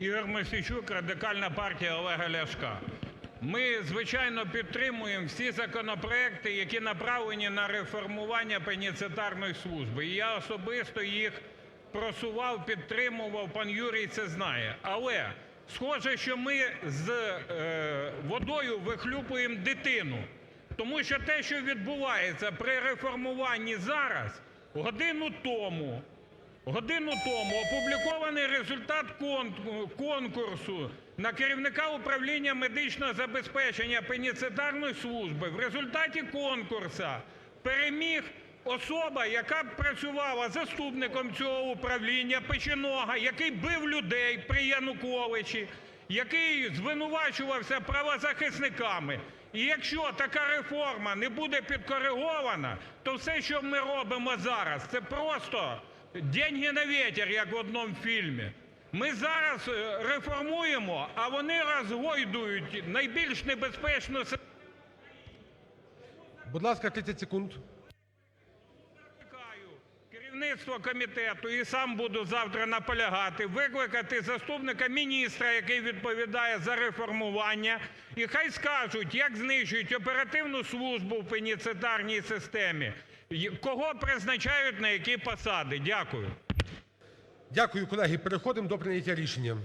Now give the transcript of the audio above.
Ігор Мосійчук, Радикальна партія Олега Ляшка. Ми, звичайно, підтримуємо всі законопроекти, які направлені на реформування пенітенціарної служби. І я особисто їх просував, підтримував, пан Юрій це знає. Але схоже, що ми з е, водою вихлюпуємо дитину. Тому що те, що відбувається при реформуванні зараз, годину тому Годину тому опублікований результат кон- конкурсу на керівника управління медичного забезпечення пенітенціарної служби. В результаті конкурсу переміг особа, яка працювала заступником цього управління, Печенога, який бив людей при Януковичі, який звинувачувався правозахисниками. І якщо така реформа не буде підкоригована, то все, що ми робимо зараз, це просто деньги на ветер, як в одному фільмі. Ми зараз е, реформуємо, а вони розгойдують найбільш небезпечну ГОЛОВУЮЧИЙ. Будь ласка, 30 секунд. Керівництво комітету і сам буду завтра наполягати, викликати заступника міністра, який відповідає за реформування, і хай скажуть, як знищують оперативну службу в пенітенціарній системі, кого призначають на які посади. Дякую. Дякую, колеги. Переходимо до прийняття рішення.